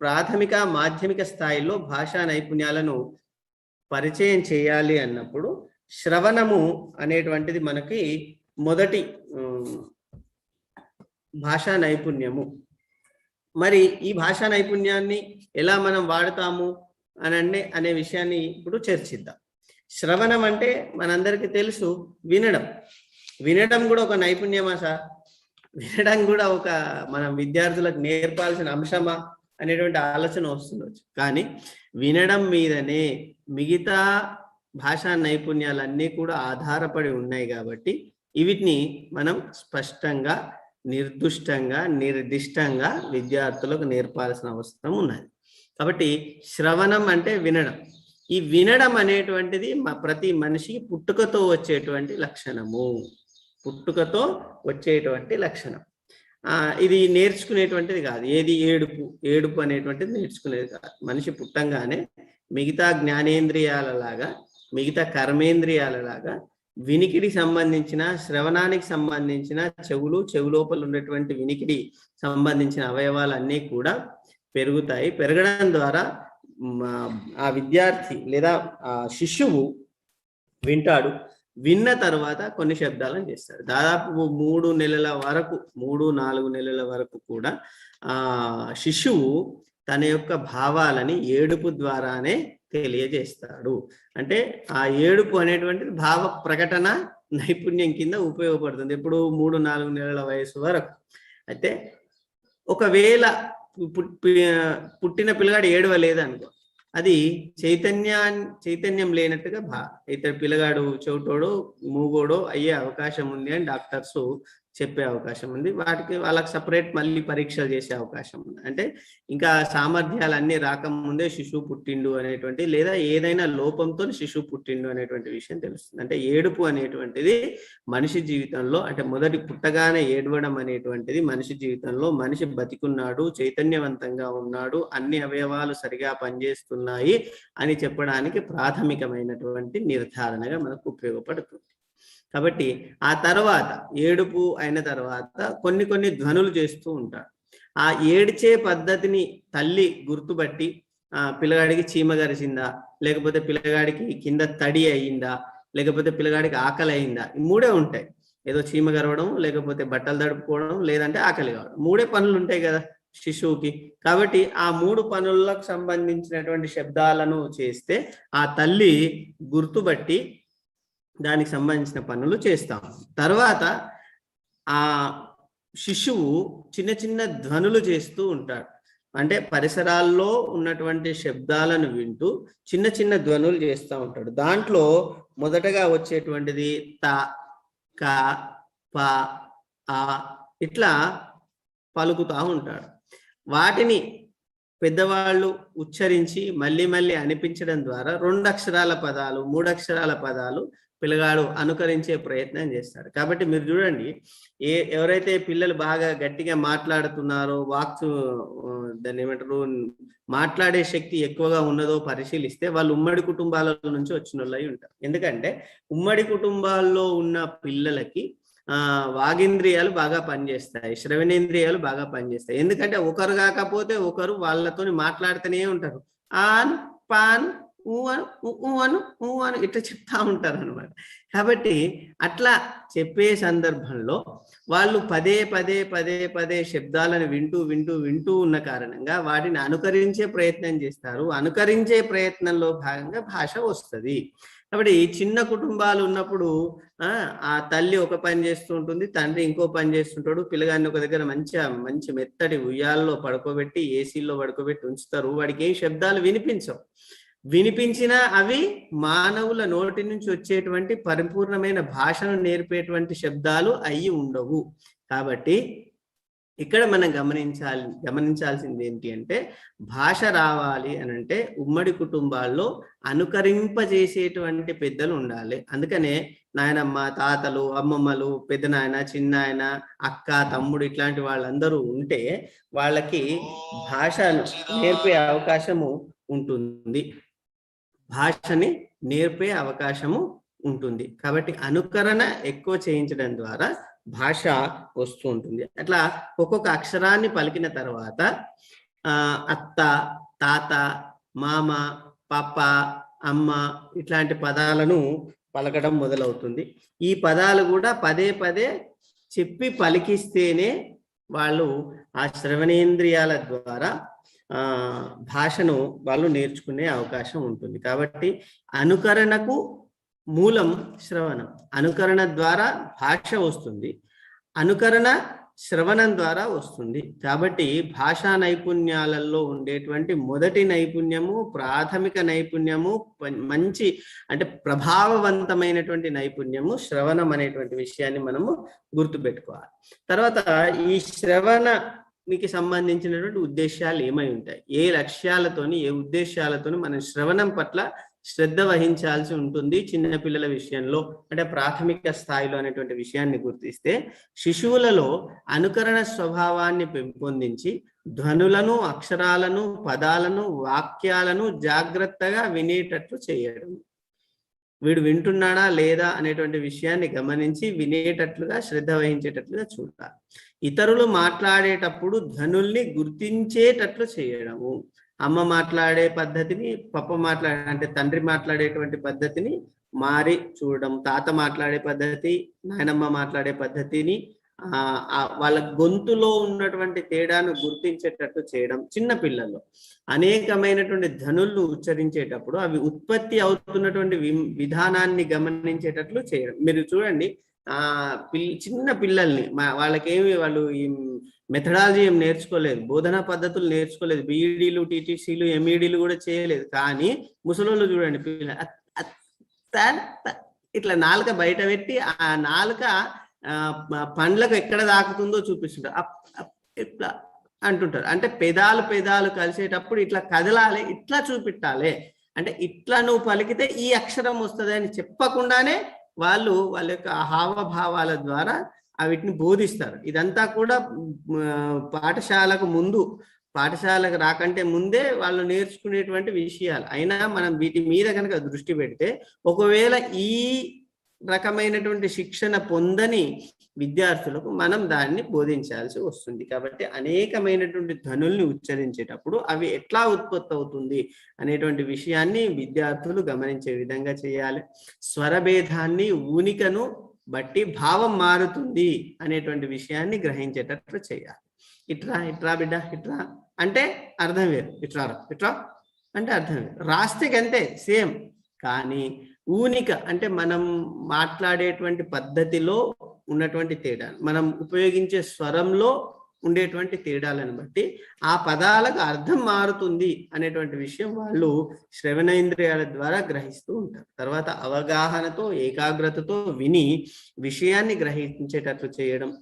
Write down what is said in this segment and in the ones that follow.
ప్రాథమిక మాధ్యమిక స్థాయిలో భాషా నైపుణ్యాలను పరిచయం చేయాలి అన్నప్పుడు శ్రవణము అనేటువంటిది మనకి మొదటి భాషా నైపుణ్యము. మరి ఈ భాషా నైపుణ్యాన్ని ఎలా మనం వాడతాము అనండి అనే అనే విషయాన్ని ఇప్పుడు చర్చిద్దాం. శ్రవణం అంటే మనందరికీ తెలుసు వినడం. వినడం కూడా ఒక నైపుణ్యమా సార్? వినడం కూడా ఒక మనం విద్యార్థులకు నేర్పాల్సిన అంశమా? అనేటువంటి ఆలోచన వస్తుండొచ్చు. కానీ వినడం మీదనే మిగతా భాషా నైపుణ్యాలన్నీ కూడా ఆధారపడి ఉన్నాయి కాబట్టి వీటిని మనం స్పష్టంగా నిర్దుష్టంగా నిర్దిష్టంగా విద్యార్థులకు నేర్పాల్సిన అవసరం ఉన్నది. కాబట్టి శ్రవణం అంటే వినడం. ఈ వినడం అనేటువంటిది మ- ప్రతి మనిషికి పుట్టుకతో వచ్చేటువంటి లక్షణము. పుట్టుకతో వచ్చేటువంటి లక్షణం. ఇది నేర్చుకునేటువంటిది కాదు. ఏది ఏడుపు ఏడుపు అనేటువంటిది నేర్చుకునేది కాదు. మనిషి పుట్టంగానే మిగతా జ్ఞానేంద్రియాల లాగా మిగతా కర్మేంద్రియాల లాగా వినికిడికి సంబంధించిన శ్రవణానికి సంబంధించిన చెవులు చెవు లోపల ఉన్నటువంటి వినికిడి సంబంధించిన అవయవాలన్నీ కూడా పెరుగుతాయి. పెరగడం ద్వారా ఆ విద్యార్థి లేదా ఆ శిశువు వింటాడు. విన్న తర్వాత కొన్ని శబ్దాలను చేస్తారు. దాదాపు మూడు నెలల వరకు మూడు నాలుగు నెలల వరకు కూడా ఆ శిశువు తన యొక్క భావాలని ఏడుపు ద్వారానే తెలియజేస్తాడు. అంటే ఆ ఏడుపు అనేటువంటిది భావ ప్రకటన నైపుణ్యం కింద ఉపయోగపడుతుంది. ఎప్పుడు మూడు నాలుగు నెలల వయసు వరకు. అయితే ఒకవేళ పుట్టిన పిల్లగాడు ఏడవలేదు అనుకో అది చైతన్యా చైతన్యం లేనట్టుగా భా ఇతడు పిల్లగాడు చెవిటోడో మూగోడో అయ్యే అవకాశం ఉంది అని డాక్టర్స్ చెప్పే అవకాశం ఉంది. వాటికి వాళ్ళకి సపరేట్ మళ్ళీ పరీక్షలు చేసే అవకాశం ఉంది. అంటే ఇంకా సామర్థ్యాలు అన్ని రాకముందే శిశువు పుట్టిండు అనేటువంటి లేదా ఏదైనా లోపంతో శిశువు పుట్టిండు అనేటువంటి విషయం తెలుస్తుంది. అంటే ఏడుపు అనేటువంటిది మనిషి జీవితంలో అంటే మొదటి పుట్టగానే ఏడవడం అనేటువంటిది మనిషి జీవితంలో మనిషి బతికున్నాడు చైతన్యవంతంగా ఉన్నాడు అన్ని అవయవాలు సరిగా పనిచేస్తున్నాయి అని చెప్పడానికి ప్రాథమికమైనటువంటి నిర్ధారణగా మనకు ఉపయోగపడుతుంది. కాబట్టి ఆ తర్వాత ఏడుపు అయిన తర్వాత కొన్ని కొన్ని ధ్వనులు చేస్తూ ఉంటాడు. ఆ ఏడ్చే పద్ధతిని తల్లి గుర్తుపట్టి ఆ పిల్లగాడికి చీమ గరిచిందా? లేకపోతే పిల్లగాడికి కింద తడి అయిందా? లేకపోతే పిల్లగాడికి ఆకలి అయిందా? ఈ మూడే ఉంటాయి. ఏదో చీమ గరవడం లేకపోతే బట్టలు తడుపుకోవడం లేదంటే ఆకలి కావడం. మూడే పనులు ఉంటాయి కదా శిశువుకి. కాబట్టి ఆ మూడు పనులకు సంబంధించినటువంటి శబ్దాలను చేస్తే ఆ తల్లి గుర్తుపట్టి దానికి సంబంధించిన పనులు చేస్తాం. తర్వాత ఆ శిశువు చిన్న చిన్న ధ్వనులు చేస్తూ ఉంటాడు. అంటే పరిసరాల్లో ఉన్నటువంటి శబ్దాలను వింటూ చిన్న చిన్న ధ్వనులు చేస్తూ ఉంటాడు. దాంట్లో మొదటగా వచ్చేటువంటిది త క ప ఆ ఇట్లా పలుకుతూ ఉంటాడు. వాటిని పెద్దవాళ్ళు ఉచ్చరించి మళ్ళీ మళ్ళీ అనిపించడం ద్వారా రెండు అక్షరాల పదాలు మూడు అక్షరాల పదాలు పిల్లగాడు అనుకరించే ప్రయత్నం చేస్తారు కాబట్టి మీరు చూడండి ఏ ఎవరైతే పిల్లలు బాగా గట్టిగా మాట్లాడుతున్నారో వాక్స్ దాన్ని ఏమంటారు మాట్లాడే శక్తి ఎక్కువగా ఉన్నదో పరిశీలిస్తే వాళ్ళు ఉమ్మడి కుటుంబాల నుంచి వచ్చిన వాళ్ళు ఉంటారు. ఎందుకంటే ఉమ్మడి కుటుంబాల్లో ఉన్న పిల్లలకి ఆ వాగింద్రియాలు బాగా పనిచేస్తాయి శ్రవణేంద్రియాలు బాగా పనిచేస్తాయి. ఎందుకంటే ఒకరు కాకపోతే ఒకరు వాళ్ళతోని మాట్లాడుతూనే ఉంటారు. ఆన్ పాన్ ఊ అను ఊ అను ఊ అను ఇట్లా చెప్తా ఉంటారు అనమాట కాబట్టి అట్లా చెప్పే సందర్భంలో వాళ్ళు పదే పదే పదే పదే శబ్దాలను వింటూ వింటూ వింటూ ఉన్న కారణంగా వాటిని అనుకరించే ప్రయత్నం చేస్తారు. అనుకరించే ప్రయత్నంలో భాగంగా భాష వస్తుంది. కాబట్టి చిన్న కుటుంబాలు ఉన్నప్పుడు ఆ ఆ తల్లి ఒక పని చేస్తూ ఉంటుంది తండ్రి ఇంకో పని చేస్తుంటాడు పిల్లగాన్ని ఒక దగ్గర మంచిగా మంచి మెత్తటి ఉయ్యాల్లో పడుకోబెట్టి ఏసీలో పడుకోబెట్టి ఉంచుతారు. వాడికి ఏం శబ్దాలు వినిపించవు. వినిపించినా అవి మానవుల నోటి నుంచి వచ్చేటువంటి పరిపూర్ణమైన భాషను నేర్పేటువంటి శబ్దాలు అయి ఉండవు. కాబట్టి ఇక్కడ మనం గమనించాలి గమనించాల్సింది ఏంటి అంటే భాష రావాలి అని అంటే ఉమ్మడి కుటుంబాల్లో అనుకరింపజేసేటువంటి పెద్దలు ఉండాలి. అందుకనే నాయనమ్మ తాతలు అమ్మమ్మలు పెద్దనాయన చిన్నాయన అక్క తమ్ముడు ఇట్లాంటి వాళ్ళందరూ ఉంటే వాళ్ళకి భాషను నేర్పే అవకాశము ఉంటుంది. భాషని నేర్పే అవకాశము ఉంటుంది. కాబట్టి అనుకరణ ఎక్కువ చేయించడం ద్వారా భాష వస్తూ ఉంటుంది. అట్లా ఒక్కొక్క అక్షరాన్ని పలికిన తర్వాత అత్త తాత మామ పాప అమ్మ ఇట్లాంటి పదాలను పలకడం మొదలవుతుంది. ఈ పదాలు కూడా పదే పదే చెప్పి పలికిస్తేనే వాళ్ళు ఆ శ్రవణేంద్రియాల ద్వారా భాషను వాళ్ళు నేర్చుకునే అవకాశం ఉంటుంది. కాబట్టి అనుకరణకు మూలం శ్రవణం. అనుకరణ ద్వారా భాష వస్తుంది. అనుకరణ శ్రవణం ద్వారా వస్తుంది. కాబట్టి భాషా నైపుణ్యాలలో ఉండేటువంటి మొదటి నైపుణ్యము ప్రాథమిక నైపుణ్యము మంచి అంటే ప్రభావవంతమైనటువంటి నైపుణ్యము శ్రవణం అనేటువంటి విషయాన్ని మనము గుర్తుపెట్టుకోవాలి. తర్వాత ఈ శ్రవణ మీకు సంబంధించినటువంటి ఉద్దేశాలు ఏమై ఉంటాయి? ఏ లక్ష్యాలతోని ఏ ఉద్దేశాలతోని మనం శ్రవణం పట్ల శ్రద్ధ వహించాల్సి ఉంటుంది చిన్న పిల్లల విషయంలో? అంటే ప్రాథమిక స్థాయిలో అనేటువంటి విషయాన్ని గుర్తిస్తే శిశువులలో అనుకరణ స్వభావాన్ని పెంపొందించి ధ్వనులను అక్షరాలను పదాలను వాక్యాలను జాగ్రత్తగా వినేటట్లు చేయడం. వీడు వింటున్నాడా లేదా అనేటువంటి విషయాన్ని గమనించి వినేటట్లుగా శ్రద్ధ వహించేటట్లుగా చూడాలి. ఇతరులు మాట్లాడేటప్పుడు ధ్వనుల్ని గుర్తించేటట్లు చేయడము. అమ్మ మాట్లాడే పద్ధతిని పప్ప మాట్లాడే అంటే తండ్రి మాట్లాడేటువంటి పద్ధతిని మారి చూడడం. తాత మాట్లాడే పద్ధతి నాయనమ్మ మాట్లాడే పద్ధతిని ఆ వాళ్ళ గొంతులో ఉన్నటువంటి తేడాను గుర్తించేటట్టు చేయడం. చిన్న పిల్లల్లో. అనేకమైనటువంటి ధనులు ఉచ్చరించేటప్పుడు అవి ఉత్పత్తి అవుతున్నటువంటి వి- విధానాన్ని గమనించేటట్లు చేయడం. మీరు చూడండి ఆ పిల్ చిన్న పిల్లల్ని వాళ్ళకేమి వాళ్ళు ఈ మెథడాలజీ ఏం నేర్చుకోలేదు బోధనా పద్ధతులు నేర్చుకోలేదు బీఈడీలు టీటీసీలు ఎంఈడీలు కూడా చేయలేదు. కానీ ముసలోళ్ళు చూడండి పిల్ల ఇట్లా నాలుక బయట పెట్టి ఆ నాలుక ఆ, పండ్లకు ఎక్కడ దాకుతుందో చూపిస్తుంటారు. అప్ అప్ ఇట్లా అంటుంటారు. అంటే పెదాలు పెదాలు కలిసేటప్పుడు ఇట్లా కదలాలి ఇట్లా చూపెట్టాలి. అంటే ఇట్లా నువ్వు పలికితే ఈ అక్షరం వస్తుంది అని చెప్పకుండానే వాళ్ళు వాళ్ళ యొక్క హావభావాల ద్వారా వీటిని బోధిస్తారు. ఇదంతా కూడా పాఠశాలకు ముందు పాఠశాలకు రాకంటే ముందే వాళ్ళు నేర్చుకునేటువంటి విషయాలు. అయినా మనం వీటి మీద కనుక దృష్టి పెడితే ఒకవేళ ఈ రకమైనటువంటి శిక్షణ పొందని విద్యార్థులకు మనం దాన్ని బోధించాల్సి వస్తుంది. కాబట్టి అనేకమైనటువంటి ధనుల్ని ఉచ్చరించేటప్పుడు అవి ఎట్లా ఉత్పత్తి అవుతుంది అనేటువంటి విషయాన్ని విద్యార్థులు గమనించే విధంగా చేయాలి. స్వరభేదాన్ని ఊనికను బట్టి భావం మారుతుంది అనేటువంటి విషయాన్ని గ్రహించేటట్లు చేయాలి. ఇట్రా ఇట్రా బిడ్డ ఇట్రా అంటే అర్థం వేరు. ఇట్రా ఇట్రా అంటే అర్థం వేరు. రాస్తే అంతే సేమ్. కానీ ఊనిక అంటే మనం మాట్లాడేటువంటి పద్ధతిలో ఉన్నటువంటి తేడా మనం ఉపయోగించే స్వరంలో ఉండేటువంటి తేడాలను బట్టి ఆ పదాలకు అర్థం మారుతుంది అనేటువంటి విషయం వాళ్ళు శ్రవణేంద్రియాల ద్వారా గ్రహిస్తూ ఉంటారు. తర్వాత అవగాహనతో ఏకాగ్రతతో విని విషయాన్ని గ్రహించేటట్లు చేయడం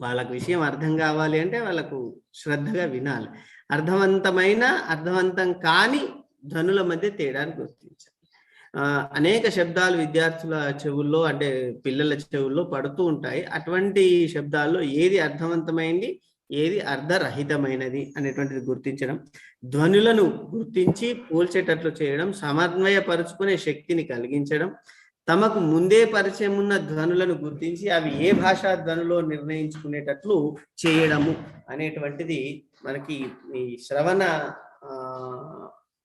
వాళ్ళకు విషయం అర్థం కావాలి అంటే వాళ్ళకు శ్రద్ధగా వినాలి. అర్థవంతమైన అర్థవంతం కాని ధనుల మధ్య తేడాన్ని గుర్తించాలి. అనేక శబ్దాలు విద్యార్థుల చెవుల్లో అంటే పిల్లల చెవుల్లో పడుతూ ఉంటాయి. అటువంటి శబ్దాల్లో ఏది అర్థవంతమైంది? ఏది అర్ధరహితమైనది అనేటువంటిది గుర్తించడం. ధ్వనులను గుర్తించి పోల్చేటట్లు చేయడం సమన్వయపరుచుకునే శక్తిని కలిగించడం తమకు ముందే పరిచయం ఉన్న ధ్వనులను గుర్తించి అవి ఏ భాషా ధ్వనులో నిర్ణయించుకునేటట్లు చేయడము అనేటువంటిది మనకి ఈ శ్రవణ ఆ,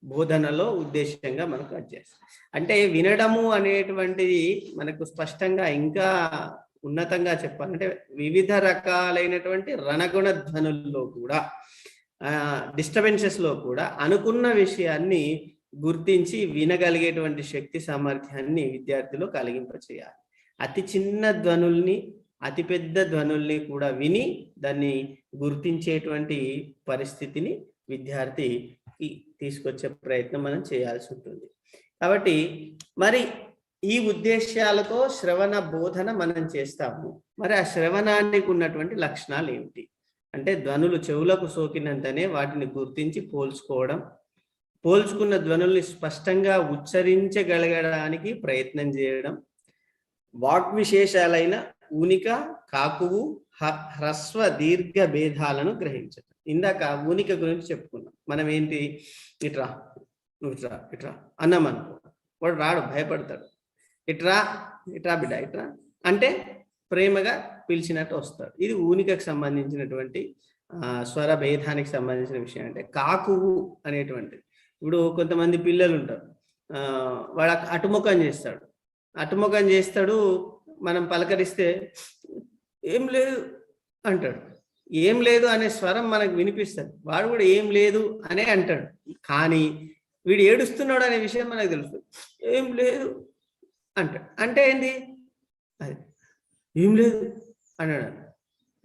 బోధనలో ఉద్దేశంగా మనకు వచ్చేస్తుంది అంటే వినడము అనేటువంటిది మనకు స్పష్టంగా ఇంకా ఉన్నతంగా చెప్పాలంటే వివిధ రకాలైనటువంటి రణగుణ ధ్వనుల్లో కూడా డిస్టర్బెన్సెస్లో కూడా అనుకున్న విషయాన్ని గుర్తించి వినగలిగేటువంటి శక్తి సామర్థ్యాన్ని విద్యార్థిలో కలిగింపచేయాలి. అతి చిన్న ధ్వనుల్ని అతి పెద్ద ధ్వనుల్ని కూడా విని దాన్ని గుర్తించేటువంటి పరిస్థితిని విద్యార్థికి తీసుకొచ్చే ప్రయత్నం మనం చేయాల్సి ఉంటుంది. కాబట్టి మరి ఈ ఉద్దేశాలతో శ్రవణ బోధన మనం చేస్తాము. మరి ఆ శ్రవణానికి ఉన్నటువంటి లక్షణాలు ఏమిటి? అంటే ధ్వనులు చెవులకు సోకినంతనే వాటిని గుర్తించి పోల్చుకోవడం పోల్చుకున్న ధ్వనుల్ని స్పష్టంగా ఉచ్చరించగలగడానికి ప్రయత్నం చేయడం వాక్ విశేషాలైన ఊనిక కాకువు హ- హ్రస్వ దీర్ఘ భేదాలను గ్రహించడం ఇందాక ఊనిక గురించి చెప్పుకున్నాం. మనం ఏంటి? ఇట్రా నువ్వు ఇట్రా ఇట్రా అన్నాం అనుకో. వాడు రాడు భయపడతాడు. ఇట్రా ఇట్రా బిడ్డ ఇట్రా అంటే ప్రేమగా పిలిచినట్టు వస్తాడు. ఇది ఊనికకు సంబంధించినటువంటి స్వర భేదానికి సంబంధించిన విషయం అంటే కాకువు అనేటువంటిది ఇప్పుడు కొంతమంది పిల్లలు ఉంటారు. వాడు అటుముఖం చేస్తాడు. అటుముఖం చేస్తాడు మనం పలకరిస్తే ఏం లేదు అంటాడు. ఏం లేదు అనే స్వరం మనకు వినిపిస్తుంది. వాడు కూడా ఏం లేదు అనే అంటాడు. కానీ వీడు ఏడుస్తున్నాడు అనే విషయం మనకు తెలుస్తుంది ఏం లేదు అంటాడు. అంటే ఏంటి అది ఏం లేదు అన్నాడు.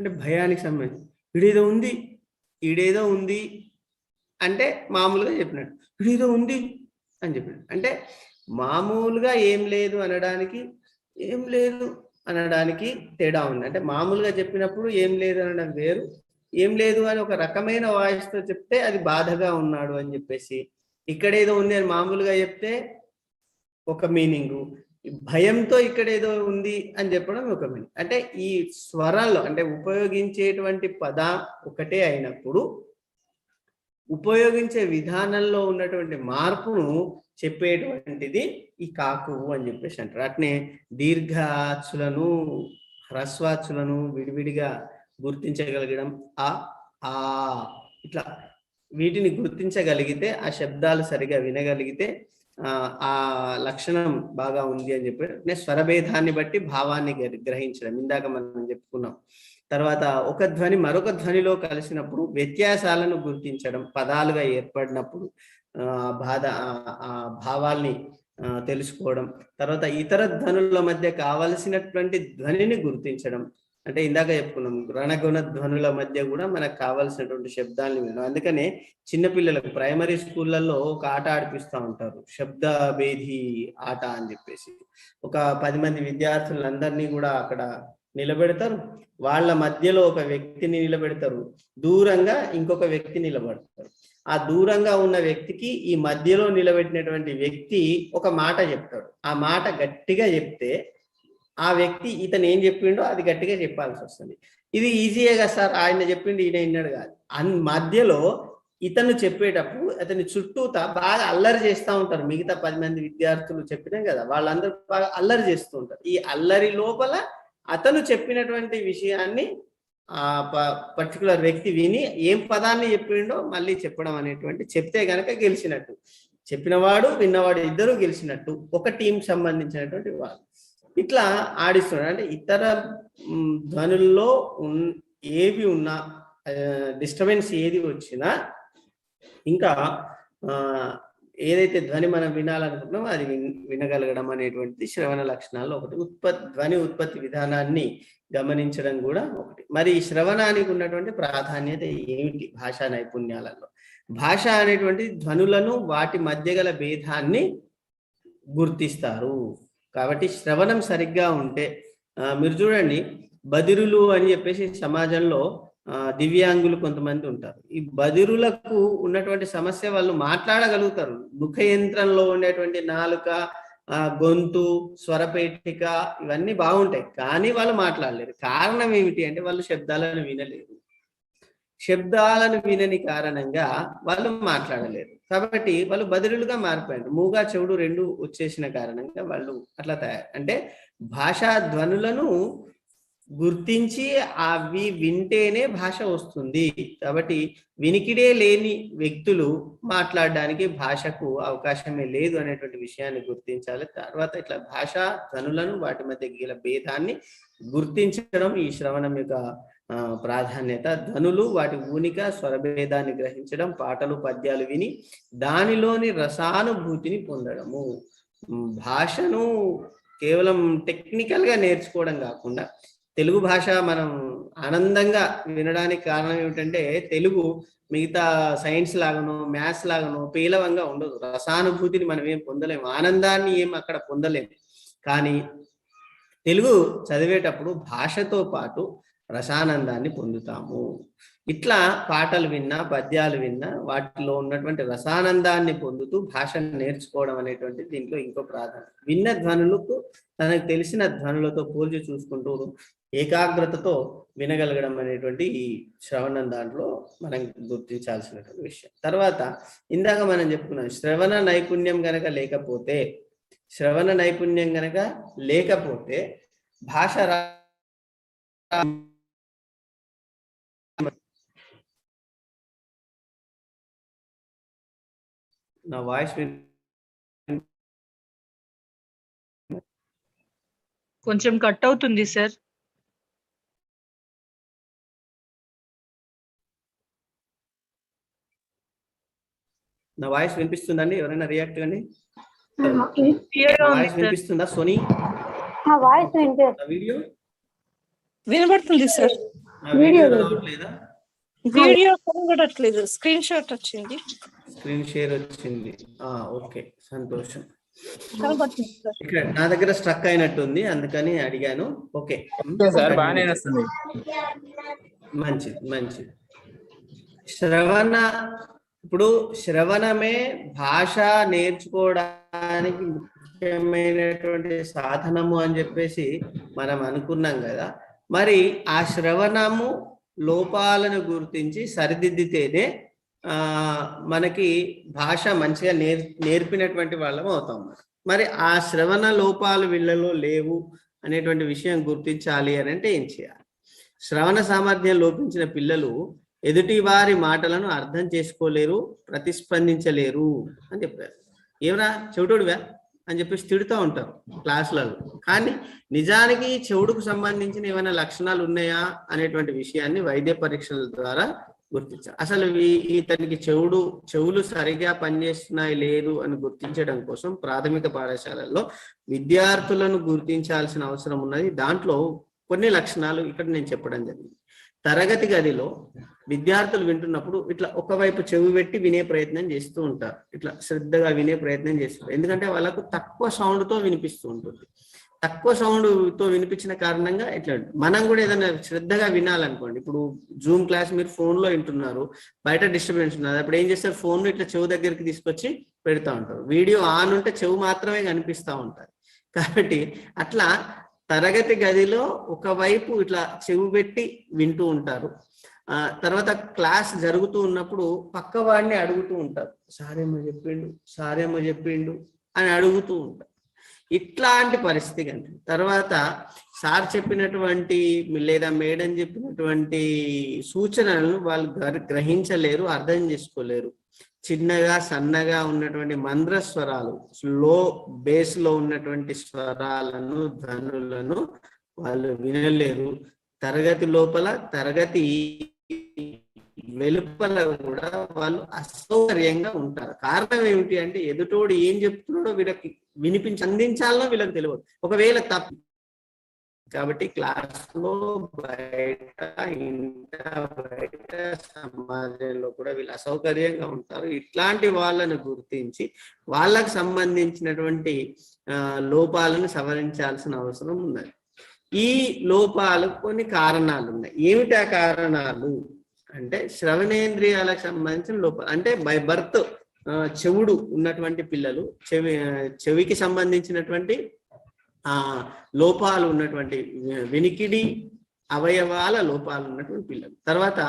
అంటే భయానికి సంబంధించి వీడేదో ఉంది ఈడేదో ఉంది అంటే మామూలుగా చెప్పినాడు వీడేదో ఉంది అని చెప్పాడు అంటే మామూలుగా ఏం లేదు అనడానికి ఏం లేదు అనడానికి తేడా ఉంది. అంటే మామూలుగా చెప్పినప్పుడు ఏం లేదు అనడం వేరు. ఏం లేదు అని ఒక రకమైన వాయిస్తో చెప్తే అది బాధగా ఉన్నాడు అని చెప్పేసి ఇక్కడ ఏదో ఉంది అని మామూలుగా చెప్తే ఒక మీనింగ్. భయంతో ఇక్కడ ఏదో ఉంది అని చెప్పడం ఒక మీనింగ్. అంటే ఈ స్వరాల్లో అంటే ఉపయోగించేటువంటి పద ఒకటే అయినప్పుడు ఉపయోగించే విధానంలో ఉన్నటువంటి మార్పును చెప్పేటువంటిది ఈ కాకు అని చెప్పేసి అంటారు. అట్నే దీర్ఘ ఆచులను హ్రస్వాచులను విడివిడిగా గుర్తించగలగడం ఆ ఆ ఇట్లా వీటిని గుర్తించగలిగితే ఆ శబ్దాలు సరిగా వినగలిగితే ఆ ఆ లక్షణం బాగా ఉంది అని చెప్పి స్వరభేదాన్ని బట్టి భావాన్ని గ్రహించడం. ఇందాక మనం చెప్పుకున్నాం. తర్వాత ఒక ధ్వని మరొక ధ్వనిలో కలిసినప్పుడు వ్యత్యాసాలను గుర్తించడం పదాలుగా ఏర్పడినప్పుడు ఆ బాధ ఆ- భావాల్ని తెలుసుకోవడం తర్వాత ఇతర ధ్వనుల మధ్య కావలసినటువంటి ధ్వనిని గుర్తించడం. అంటే ఇందాక చెప్పుకున్నాం రణగుణ ధ్వనుల మధ్య కూడా మనకు కావాల్సినటువంటి శబ్దాలను వినడం. అందుకనే చిన్నపిల్లలకు ప్రైమరీ స్కూళ్ళల్లో ఒక ఆట ఆడిపిస్తూ ఉంటారు. శబ్ద భేది ఆట అని చెప్పేసి. ఒక పది మంది విద్యార్థులందరినీ కూడా అక్కడ నిలబెడతారు. వాళ్ళ మధ్యలో ఒక వ్యక్తిని నిలబెడతారు. దూరంగా ఇంకొక వ్యక్తి నిలబడతారు. ఆ దూరంగా ఉన్న వ్యక్తికి ఈ మధ్యలో నిలబెట్టినటువంటి వ్యక్తి ఒక మాట చెప్తాడు. ఆ మాట గట్టిగా చెప్తే ఆ వ్యక్తి ఇతను ఏం చెప్పిండో అది గట్టిగా చెప్పాల్సి వస్తుంది. ఇది ఈజీయే కదా సార్? ఆయన చెప్పిండు ఈయన విన్నాడు కాదు. అన్ మధ్యలో ఇతను చెప్పేటప్పుడు అతని చుట్టూతా బాగా అల్లరి చేస్తూ ఉంటారు. మిగతా పది మంది విద్యార్థులు చెప్పినాం కదా వాళ్ళందరూ బాగా అల్లరి చేస్తూ ఉంటారు. ఈ అల్లరి లోపల అతను చెప్పినటువంటి విషయాన్ని ఆ పర్టికులర్ వ్యక్తి విని ఏం పదాన్ని చెప్పిండో మళ్ళీ చెప్పడం అనేటువంటి చెప్తే గనక గెలిచినట్టు. చెప్పినవాడు విన్నవాడు ఇద్దరు గెలిచినట్టు. ఒక టీం సంబంధించినటువంటి వాడు ఇట్లా ఆడిస్తున్నాడు అంటే ఇతర ధ్వనుల్లో ఉన్ ఏవి ఉన్నా డిస్టర్బెన్స్ ఏది వచ్చినా ఇంకా ఏదైతే ధ్వని మనం వినాలనుకుంటున్నామో అది వినగలగడం అనేటువంటిది శ్రవణ లక్షణాల్లో ఒకటి. ఉత్పత్తి ధ్వని ఉత్పత్తి విధానాన్ని గమనించడం కూడా ఒకటి. మరి ఈ శ్రవణానికి ఉన్నటువంటి ప్రాధాన్యత ఏమిటి భాషా నైపుణ్యాలలో? భాష అనేటువంటి ధ్వనులను వాటి మధ్య గల భేదాన్ని గుర్తిస్తారు. కాబట్టి శ్రవణం సరిగ్గా ఉంటే మీరు చూడండి బదిరులు అని చెప్పేసి సమాజంలో దివ్యాంగులు కొంతమంది ఉంటారు. ఈ బదిరులకు ఉన్నటువంటి సమస్య వాళ్ళు మాట్లాడగలుగుతారు. ముఖ యంత్రంలో ఉండేటువంటి నాలుక ఆ, గొంతు స్వరపేటిక ఇవన్నీ బాగుంటాయి. కానీ వాళ్ళు మాట్లాడలేరు. కారణం ఏమిటి అంటే వాళ్ళు శబ్దాలను వినలేరు. శబ్దాలను వినని కారణంగా వాళ్ళు మాట్లాడలేరు. కాబట్టి వాళ్ళు బదిరులుగా మారిపోయారు. మూగా చెవుడు రెండు వచ్చేసిన కారణంగా వాళ్ళు అట్లా తయారు. అంటే భాషా ధ్వనులను గుర్తించి అవి వింటేనే భాష వస్తుంది. కాబట్టి వినికిడే లేని వ్యక్తులు మాట్లాడడానికి భాషకు అవకాశమే లేదు అనేటువంటి విషయాన్ని గుర్తించాలి. తర్వాత ఇట్లా భాష ధ్వనులను వాటి మధ్య గీల భేదాన్ని గుర్తించడం ఈ శ్రవణం యొక్క ప్రాధాన్యత. ధనులు వాటి ఊనిక స్వరభేదాన్ని గ్రహించడం పాటలు పద్యాలు విని దానిలోని రసానుభూతిని పొందడము. భాషను కేవలం టెక్నికల్గా నేర్చుకోవడం కాకుండా తెలుగు భాష మనం ఆనందంగా వినడానికి కారణం ఏమిటంటే తెలుగు మిగతా సైన్స్ లాగానో మ్యాథ్స్ లాగానో పేలవంగా ఉండదు. రసానుభూతిని మనం ఏం పొందలేము ఆనందాన్ని ఏం అక్కడ పొందలేము కానీ తెలుగు చదివేటప్పుడు భాషతో పాటు రసానందాన్ని పొందుతాము. ఇట్లా పాటలు విన్నా పద్యాలు విన్నా వాటిలో ఉన్నటువంటి రసానందాన్ని పొందుతూ భాషను నేర్చుకోవడం అనేటువంటి దీంట్లో ఇంకో ప్రాధాన్యత. విన్న ధ్వనులకు తనకు తెలిసిన ధ్వనులతో పోల్చి చూసుకుంటూ ఏకాగ్రతతో వినగలగడం అనేటువంటి ఈ శ్రవణం దాంట్లో మనం గుర్తించాల్సినటువంటి విషయం. తర్వాత ఇందాక మనం చెప్పుకున్నాం శ్రవణ నైపుణ్యం గనక లేకపోతే శ్రవణ నైపుణ్యం గనక లేకపోతే భాష నా వాయిస్ కొంచెం కట్ అవుతుంది సార్. నా వాయిస్ వినిపిస్తుందండి? ఎవరైనా రియాక్ట్ ఉంది వాయిస్ వినిపిస్తుందా సోనీ? Voice video? వినబడుతుంది సార్. వీడియో వీడియో లేదు. రావట్లేదా వీడియో కనబడట్లేదు స్క్రీన్ షాట్ వచ్చింది. స్క్రీన్ షేర్ వచ్చింది. ఆ ఓకే. సంతోషం. ఇక్కడ నా దగ్గర స్ట్రక్ అయినట్టుంది. అందుకని అడిగాను. ఓకే. Okay sir. బాగానే వస్తుంది. మంచిది మంచిది. శ్రవణ ఇప్పుడు శ్రవణమే భాష నేర్చుకోవడానికి ముఖ్యమైనటువంటి సాధనము అని చెప్పేసి మనం అనుకున్నాం కదా. మరి ఆ శ్రవణము లోపాలను గుర్తించి సరిదిద్దితేనే మనకి భాష మంచిగా నేర్ నేర్పినటువంటి వాళ్ళం అవుతాం మరి ఆ శ్రవణ లోపాలు వీళ్ళలో లేవు అనేటువంటి విషయం గుర్తించాలి అని అంటే ఏం చేయాలి? శ్రవణ సామర్థ్యం లోపించిన పిల్లలు ఎదుటి వారి మాటలను అర్థం చేసుకోలేరు ప్రతిస్పందించలేరు అని చెప్పారు. ఏమరా? చెవిటోడివా? అని చెప్పేసి తిడుతూ ఉంటారు క్లాసులలో. కానీ నిజానికి చెవుడుకు సంబంధించిన ఏమైనా లక్షణాలు ఉన్నాయా అనేటువంటి విషయాన్ని వైద్య పరీక్షల ద్వారా గుర్తించారు. అసలు ఇతనికి చెవుడు చెవులు సరిగా పనిచేస్తున్నాయి లేదు అని గుర్తించడం కోసం ప్రాథమిక పాఠశాలల్లో విద్యార్థులను గుర్తించాల్సిన అవసరం ఉన్నది. దాంట్లో కొన్ని లక్షణాలు ఇక్కడ నేను చెప్పడం జరిగింది. తరగతి గదిలో విద్యార్థులు వింటున్నప్పుడు ఇట్లా ఒకవైపు చెవి పెట్టి వినే ప్రయత్నం చేస్తూ ఉంటారు. ఇట్లా శ్రద్ధగా వినే ప్రయత్నం చేస్తారు ఎందుకంటే వాళ్ళకు తక్కువ సౌండ్తో వినిపిస్తూ ఉంటుంది. తక్కువ సౌండ్తో వినిపించిన కారణంగా ఇట్లా మనం కూడా ఏదైనా శ్రద్ధగా వినాలనుకోండి. ఇప్పుడు జూమ్ క్లాస్ మీరు ఫోన్లో వింటున్నారు బయట డిస్టర్బెన్స్ ఉన్నది. అప్పుడు ఏం చేస్తారు? ఫోన్ ఇట్లా చెవు దగ్గరికి తీసుకొచ్చి పెడతా ఉంటారు. వీడియో ఆన్ ఉంటే చెవు మాత్రమే కనిపిస్తా ఉంటుంది. కాబట్టి అట్లా తరగతి గదిలో ఒకవైపు ఇట్లా చెవి పెట్టి వింటూ ఉంటారు. ఆ తర్వాత క్లాస్ జరుగుతూ ఉన్నప్పుడు పక్క వాడిని అడుగుతూ ఉంటారు. సారేమో చెప్పిండు సారేమో చెప్పిండు అని అడుగుతూ ఉంటారు. ఇట్లాంటి పరిస్థితి కంటే తర్వాత సార్ చెప్పినటువంటి లేదా మేడం చెప్పినటువంటి సూచనలను వాళ్ళు గ్రహించలేరు అర్థం చేసుకోలేరు. చిన్నగా సన్నగా ఉన్నటువంటి మంద్ర స్వరాలు స్లో బేస్లో ఉన్నటువంటి స్వరాలను ధనులను వాళ్ళు వినలేరు. తరగతి లోపల తరగతి వెలుపల కూడా వాళ్ళు అసౌకర్యంగా ఉంటారు. కారణం ఏమిటి అంటే ఎదుటోడు ఏం చెప్తున్నాడో వీళ్ళకి వినిపించి అందించాలనో వీళ్ళకి తెలియదు. ఒకవేళ తప్పు కాబట్టి క్లాస్లో బయట ఇంట బయట సమాజంలో కూడా వీళ్ళు అసౌకర్యంగా ఉంటారు. ఇట్లాంటి వాళ్ళను గుర్తించి వాళ్ళకు సంబంధించినటువంటి ఆ, లోపాలను సవరించాల్సిన అవసరం ఉన్నది. ఈ లోపాలు కొన్ని కారణాలు ఉన్నాయి. ఏమిటి ఆ కారణాలు? అంటే శ్రవణేంద్రియాలకు సంబంధించిన లోపాలు. అంటే బై బర్త్ చెవుడు ఉన్నటువంటి పిల్లలు చెవి చెవికి సంబంధించినటువంటి ఆ లోపాలు ఉన్నటువంటి వినికిడి అవయవాల లోపాలు ఉన్నటువంటి పిల్లలు. తర్వాత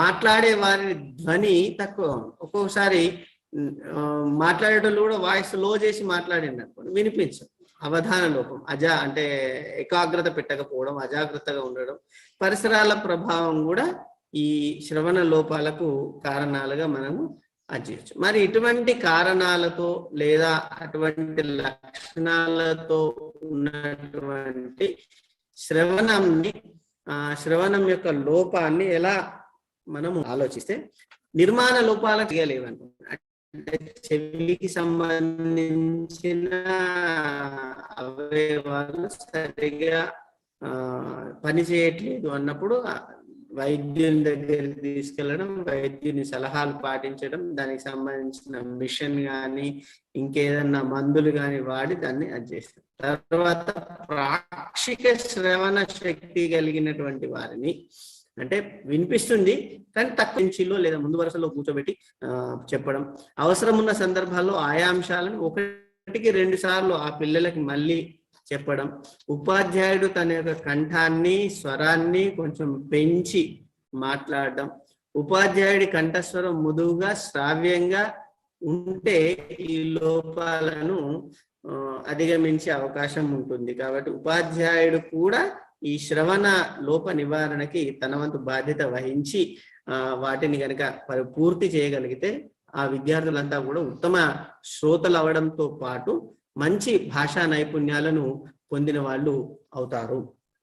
మాట్లాడే వారి ధ్వని తక్కువ. ఒక్కొక్కసారి మాట్లాడేటోళ్ళు కూడా వాయిస్లో చేసి మాట్లాడింది అనుకోండి వినిపించదు అవధాన లోపం. అజా అంటే ఏకాగ్రత పెట్టకపోవడం అజాగ్రత్తగా ఉండడం. పరిసరాల ప్రభావం కూడా ఈ శ్రవణ లోపాలకు కారణాలుగా మనము అధ్యయచ్చు మరి ఇటువంటి కారణాలతో లేదా అటువంటి లక్షణాలతో ఉన్నటువంటి శ్రవణంని ఆ శ్రవణం యొక్క లోపాన్ని ఎలా మనము ఆలోచిస్తే నిర్మాణ లోపాలు చేయలేవనుకో అంటే చెవికి సంబంధించిన అవయవాలు సరిగా ఆ పని చేయట్లేదు అన్నప్పుడు వైద్యుని దగ్గరికి తీసుకెళ్ళడం వైద్యుని సలహాలు పాటించడం దానికి సంబంధించిన మిషన్ కానీ ఇంకేదన్నా మందులు కానీ వాడి దాన్ని అది చేస్తారు తర్వాత ప్రాక్షిక శ్రవణ శక్తి కలిగినటువంటి వారిని అంటే వినిపిస్తుంది కానీ తక్కువ ఇంచులో లేదా ముందు వరుసలో కూర్చోబెట్టి చెప్పడం. అవసరం ఉన్న సందర్భాల్లో ఆయా అంశాలను ఒకటికి రెండు సార్లు ఆ పిల్లలకి మళ్ళీ చెప్పడం. ఉపాధ్యాయుడు తన యొక్క కంఠాన్ని స్వరాన్ని కొంచెం పెంచి మాట్లాడడం. ఉపాధ్యాయుడి కంఠస్వరం మృదువుగా శ్రావ్యంగా ఉంటే ఈ లోపాలను అధిగమించే అవకాశం ఉంటుంది. కాబట్టి ఉపాధ్యాయుడు కూడా ఈ శ్రవణ లోప నివారణకి తన వంతు బాధ్యత వహించి వాటిని కనుక పూర్తి చేయగలిగితే ఆ విద్యార్థులంతా కూడా ఉత్తమ శ్రోతలు అవడంతో పాటు మంచి భాషా నైపుణ్యాలను పొందిన వాళ్ళు అవుతారు.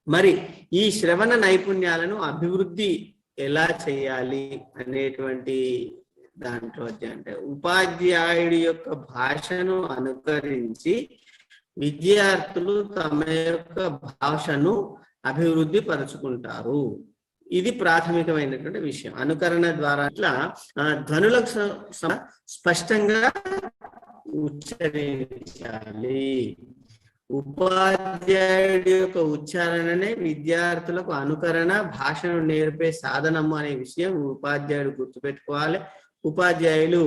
మరి ఈ శ్రవణ నైపుణ్యాలను అభివృద్ధి ఎలా చేయాలి అనేటువంటి దాంట్లో అంటే ఉపాధ్యాయుడి యొక్క భాషను అనుకరించి విద్యార్థులు తమ యొక్క భాషను అభివృద్ధి పరుచుకుంటారు. ఇది ప్రాథమికమైనటువంటి విషయం. అనుకరణ ద్వారా ఇట్లా ధ్వనులకు స్పష్టంగా ఉచ్చరించాలి. ఉపాధ్యాయుడి యొక్క ఉచ్చారణనే విద్యార్థులకు అనుకరణ భాషను నేర్పే సాధనము అనే విషయం ఉపాధ్యాయుడు గుర్తుపెట్టుకోవాలి. ఉపాధ్యాయులు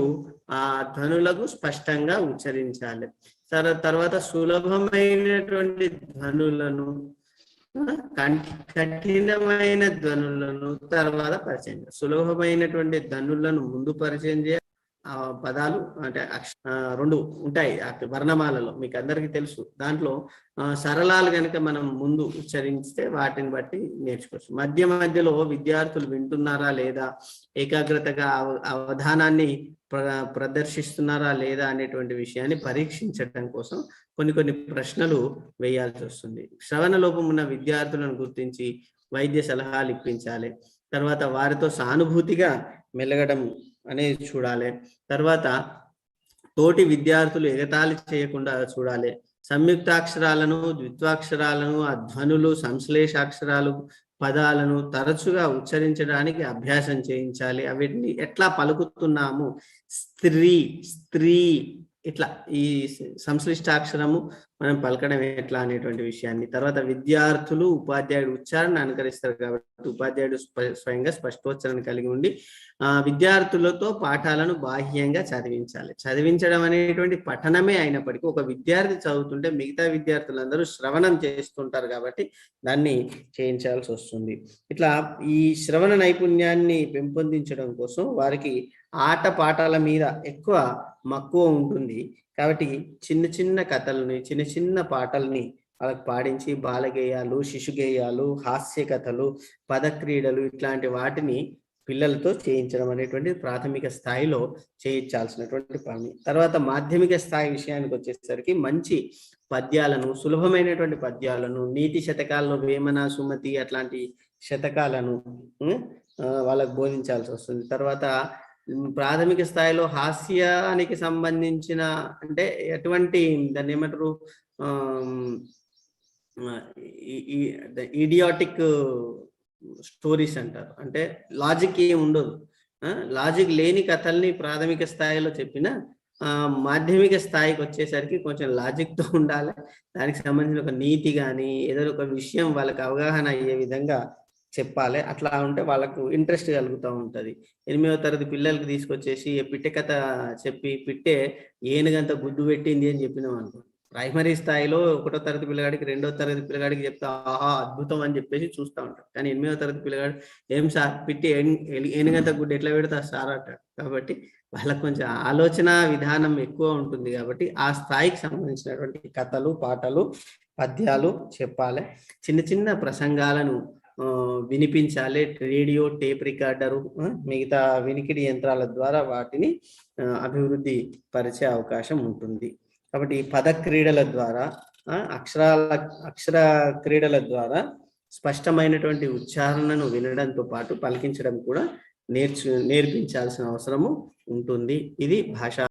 ఆ ధ్వనులకు స్పష్టంగా ఉచ్చరించాలి. తర్వాత సులభమైనటువంటి ధ్వనులను కఠినమైన ధ్వనులను తర్వాత పరిచయం సులభమైనటువంటి ధ్వనులను ముందు పరిచయం చేయాలి. పదాలు అంటే అక్ష- రెండు ఉంటాయి. వర్ణమాలలో మీకు అందరికీ తెలుసు. దాంట్లో సరళాలు కనుక మనం ముందు ఉచ్చరిస్తే వాటిని బట్టి నేర్చుకోవచ్చు. మధ్య మధ్యలో విద్యార్థులు వింటున్నారా లేదా? ఏకాగ్రతగా అవ- అవధానాన్ని ప్ర- ప్రదర్శిస్తున్నారా లేదా అనేటువంటి విషయాన్ని పరీక్షించడం కోసం కొన్ని కొన్ని ప్రశ్నలు వేయాల్సి వస్తుంది. శ్రవణ లోపం ఉన్న విద్యార్థులను గుర్తించి వైద్య సలహాలు ఇప్పించాలి. తర్వాత వారితో సానుభూతిగా మెలగడం అనేది చూడాలి. తర్వాత తోటి విద్యార్థులు ఎగతాళి చేయకుండా చూడాలి. సంయుక్తాక్షరాలను ద్విత్వాక్షరాలను అధ్వనులు సంశ్లేషాక్షరాలు పదాలను తరచుగా ఉచ్చరించడానికి అభ్యాసం చేయించాలి. అవిటిని ఎట్లా పలుకుతున్నాము? స్త్రీ స్త్రీ ఇట్లా ఈ సంశ్లిష్టాక్షరము మనం పలకడం ఎట్లా అనేటువంటి విషయాన్ని. తర్వాత విద్యార్థులు ఉపాధ్యాయుడు ఉచ్చారణ అనుకరిస్తారు కాబట్టి ఉపాధ్యాయుడు స్వయంగా స్పష్టోచ్చారణ కలిగి ఉండి ఆ విద్యార్థులతో పాఠాలను బాహ్యంగా చదివించాలి. చదివించడం అనేటువంటి పఠనమే అయినప్పటికీ ఒక విద్యార్థి చదువుతుంటే మిగతా విద్యార్థులందరూ శ్రవణం చేస్తుంటారు కాబట్టి దాన్ని చేయించాల్సి వస్తుంది. ఇట్లా ఈ శ్రవణ నైపుణ్యాన్ని పెంపొందించడం కోసం వారికి ఆట పాటల మీద ఎక్కువ మక్కువ ఉంటుంది. కాబట్టి చిన్న చిన్న కథల్ని చిన్న చిన్న పాటల్ని వాళ్ళకి పాడించి బాలగేయాలు శిశుగేయాలు హాస్య కథలు పదక్రీడలు ఇట్లాంటి వాటిని పిల్లలతో చేయించడం అనేటువంటి ప్రాథమిక స్థాయిలో చేయించాల్సినటువంటి పని. తర్వాత మాధ్యమిక స్థాయి విషయానికి వచ్చేసరికి మంచి పద్యాలను సులభమైనటువంటి పద్యాలను నీతి శతకాల్లో వేమన సుమతి అట్లాంటి శతకాలను వాళ్ళకు బోధించాల్సి వస్తుంది. తర్వాత ప్రాథమిక స్థాయిలో హాస్యానికి సంబంధించిన అంటే ఎటువంటి దాన్ని ఏమంటారు ఈడియాటిక్ స్టోరీస్ అంటారు. అంటే లాజిక్ ఏం ఉండదు. లాజిక్ లేని కథల్ని ప్రాథమిక స్థాయిలో చెప్పిన ఆ, మాధ్యమిక స్థాయికి వచ్చేసరికి కొంచెం లాజిక్తో ఉండాలి. దానికి సంబంధించిన ఒక నీతి కానీ ఏదో ఒక విషయం వాళ్ళకి అవగాహన అయ్యే విధంగా చెప్పాలి. అట్లా ఉంటే వాళ్ళకు ఇంట్రెస్ట్ కలుగుతూ ఉంటుంది. ఎనిమిదవ తరగతి పిల్లలకి తీసుకొచ్చేసి పిట్టె కథ చెప్పి పిట్టే ఏనుగంత గుడ్డు పెట్టింది అని చెప్పినాం అనుకో. ప్రైమరీ స్థాయిలో ఒకటో తరగతి పిల్లగాడికి రెండో తరగతి పిల్లగాడికి చెప్తా ఆహా అద్భుతం అని చెప్పేసి చూస్తూ ఉంటాడు కానీ ఎనిమిదో తరగతి పిల్లగాడు ఏం సార్ పిట్టి ఏనుగంత గుడ్డు ఎట్లా పెడతా సార్ అంటాడు. కాబట్టి వాళ్ళకి కొంచెం ఆలోచన విధానం ఎక్కువ ఉంటుంది కాబట్టి ఆ స్థాయికి సంబంధించినటువంటి కథలు పాటలు పద్యాలు చెప్పాలి. చిన్న చిన్న ప్రసంగాలను వినిపించాలి. రేడియో టేప్ రికార్డరు మిగతా వినికిడి యంత్రాల ద్వారా వాటిని అభివృద్ధి పరిచే అవకాశం ఉంటుంది. కాబట్టి పద క్రీడల ద్వారా అక్షరాల అక్షర క్రీడల ద్వారా స్పష్టమైనటువంటి ఉచ్చారణను వినడంతో పాటు పలికించడం కూడా నేర్చు నేర్పించాల్సిన అవసరము ఉంటుంది. ఇది భాషా